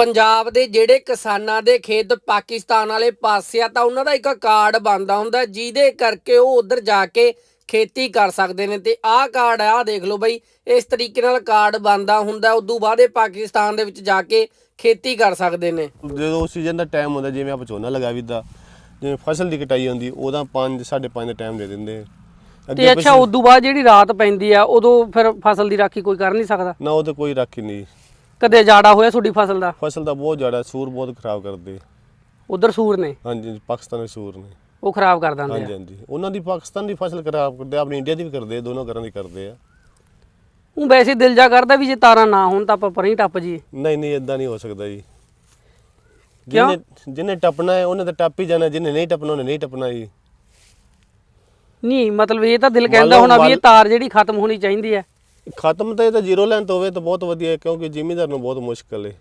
ਪੰਜਾਬ ਦੇ ਜਿਹੜੇ ਕਿਸਾਨਾਂ ਦੇ ਖੇਤ ਪਾਕਿਸਤਾਨ ਵਾਲੇ ਪਾਸੇ ਆ ਤਾਂ ਉਹਨਾਂ ਦਾ ਇੱਕ ਕਾਰਡ ਬਣਦਾ ਹੁੰਦਾ ਜਿਹਦੇ ਕਰਕੇ ਉਹ ਉਧਰ ਜਾ ਕੇ ਖੇਤੀ ਕਰ ਸਕਦੇ ਨੇ। ਤੇ ਆਹ ਕਾਰਡ ਆ ਆਹ ਦੇਖ ਲਓ ਬਈ ਇਸ ਤਰੀਕੇ ਨਾਲ ਕਾਰਡ ਬਣਦਾ ਹੁੰਦਾ ਉਦੋਂ ਬਾਅਦ ਇਹ ਪਾਕਿਸਤਾਨ ਦੇ ਵਿੱਚ ਜਾ ਕੇ ਖੇਤੀ ਕਰ ਸਕਦੇ ਨੇ। ਜਦੋਂ ਸੀਜ਼ਨ ਦਾ ਟਾਈਮ ਹੁੰਦਾ ਜਿਵੇਂ ਆਪਾਂ ਝੋਨਾ ਲਗਾ ਵੀਦਾ ਜਿਵੇਂ ਫਸਲ ਦੀ ਕਟਾਈ ਹੁੰਦੀ ਉਹਦਾ 5 5.5 ਦਾ ਟਾਈਮ ਦੇ ਦਿੰਦੇ ਤੇ ਅੱਛਾ ਉਦੋਂ ਬਾਅਦ ਜਿਹੜੀ ਰਾਤ ਪੈਂਦੀ ਆ ਉਦੋਂ ਫਿਰ ਫਸਲ ਦੀ ਰਾਖੀ ਕੋਈ ਕਰ ਨਹੀਂ ਸਕਦਾ? ਨਾ ਉਹ ਤੇ ਕੋਈ ਰਾਖੀ ਨਹੀਂ। ਕਦੇ ਜਾੜਾ ਹੋਇਆ ਤੁਹਾਡੀ ਫਸਲ ਦਾ? ਫਸਲ ਦਾ ਬਹੁਤ ਜ਼ਿਆਦਾ ਸੂਰ ਬਹੁਤ ਖਰਾਬ ਕਰਦੇ ਉਧਰ ਸੂਰ ਨੇ? ਹਾਂਜੀ ਪਾਕਿਸਤਾਨੀ ਸੂਰ ਨੇ। ਉਹ ਖਰਾਬ ਕਰ ਦਿੰਦੇ ਹਾਂਜੀ ਆ? ਹਾਂਜੀ ਉਹਨਾਂ ਦੀ ਪਾਕਿਸਤਾਨ ਦੀ ਫਸਲ ਖਰਾਬ ਕਰਦੇ ਆਪਣੀ ਇੰਡੀਆ ਦੀ ਵੀ ਕਰਦੇ ਆ, ਦੋਨੋਂ ਘਰਾਂ ਦੀ ਕਰਦੇ ਆ। ਉਹ ਵੈਸੇ ਦਿਲ ਜਾ ਕਰਦਾ ਵੀ ਜੇ ਤਾਰਾਂ ਨਾ ਹੋਣ ਤਾਂ ਆਪਾਂ ਪਰਾਂ ਹੀ ਟੱਪ ਜੀ ਨਹੀਂ ਨਹੀਂ ਇਦਾਂ ਨਹੀਂ ਹੋ ਸਕਦਾ ਜੀ। ਕਿਉਂ? ਜਿਹਨੇ ਜਿਹਨੇ ਟੱਪਣਾ ਹੈ ਉਹਨੇ ਤਾਂ ਟੱਪ ਹੀ ਜਾਣਾ ਜਿਹਨੇ ਨਹੀਂ ਟੱਪਣਾ ਉਹਨੇ ਨਹੀਂ ਟੱਪਣਾ ਜੀ। ਨਹੀਂ ਮਤਲਬ ਇਹ ਤਾਂ ਦਿਲ ਕਹਿੰਦਾ ਲਓ ਹੋਣਾ ਵੀ ਇਹ ਤਾਰ ਜਿਹੜੀ ਖਤਮ ਹੋਣੀ ਚਾਹੀਦੀ ਹੈ। ਖਤਮ ਤਾਂ ਇਹ ਤਾਂ ਜ਼ੀਰੋ ਲੈਂਥ ਹੋਵੇ ਤਾਂ ਬਹੁਤ ਵਧੀਆ ਹੈ, ਕਿਉਂਕਿ ਜ਼ਿਮੀਦਾਰ ਨੂੰ ਬਹੁਤ ਮੁਸ਼ਕਲ ਹੈ।